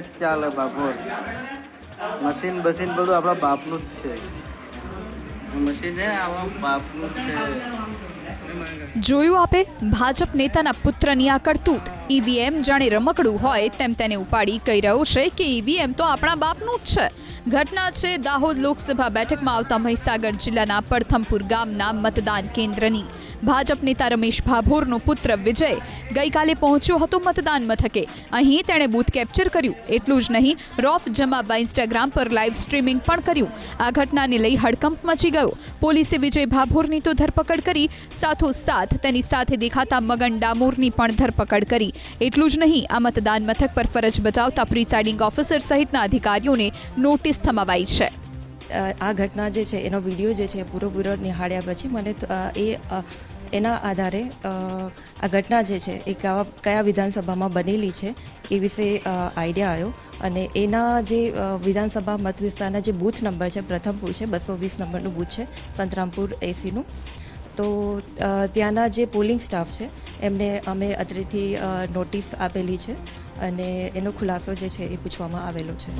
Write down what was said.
જ ચાલે બાપોર મશીન બસીન બધું આપણા બાપનું જ છે. બાપનું જ છે. જોયું આપે? ભાજપ નેતાના પુત્રની આ કરતૂત. ઈવીએમ જાણે રમકડું હોય તેમ તેને ઉપાડી કહી રહ્યો છે કે ઈવીએમ તો આપણા બાપનું જ છે. ઘટના છે દાહોદ લોકસભા બેઠકમાં આવતા મહીસાગર જિલ્લાના પડથમપુર ગામના મતદાન કેન્દ્રની. ભાજપ નેતા રમેશ ભાભોરનો પુત્ર વિજય ગઈકાલે પહોંચ્યો હતો મતદાન મથકે. અહીં તેણે બૂથ કેપ્ચર કર્યું. એટલું જ નહીં, રોફ જમાવવા ઇન્સ્ટાગ્રામ પર લાઈવ સ્ટ્રીમિંગ પણ કર્યું. આ ઘટનાને લઈ હડકંપ મચી ગયો. પોલીસે વિજય ભાભોરની તો ધરપકડ કરી, સાથોસાથ તેની સાથે દેખાતા મગન ડામોરની પણ ધરપકડ કરી. એટલું જ નહીં, આ મતદાન મથક પર ફરજ બજાવતા પ્રિસાઇડિંગ ઓફિસર સહિતના અધિકારીઓને નોટિસ થમાવાઈ છે. આ ઘટના જે છે, એનો વીડિયો જે છે પૂરો પૂરો નિહાળ્યા પછી મને એ એના આધારે આ ઘટના જે છે, એ કયા કયા વિધાનસભામાં બનેલી છે, એ વિશે આઈડિયા આવ્યો. અને એના જે વિધાનસભા મત વિસ્તારના જે બૂથ નંબર છે પ્રથમપુર છે, બસો વીસ નંબરનું બૂથ છે, સંતરામપુર એસીનું. તો ત્યાંના જે પોલિંગ સ્ટાફ છે એમને અમે અત્રેથી નોટિસ આપેલી છે અને એનો ખુલાસો જે છે એ પૂછવામાં આવેલો છે.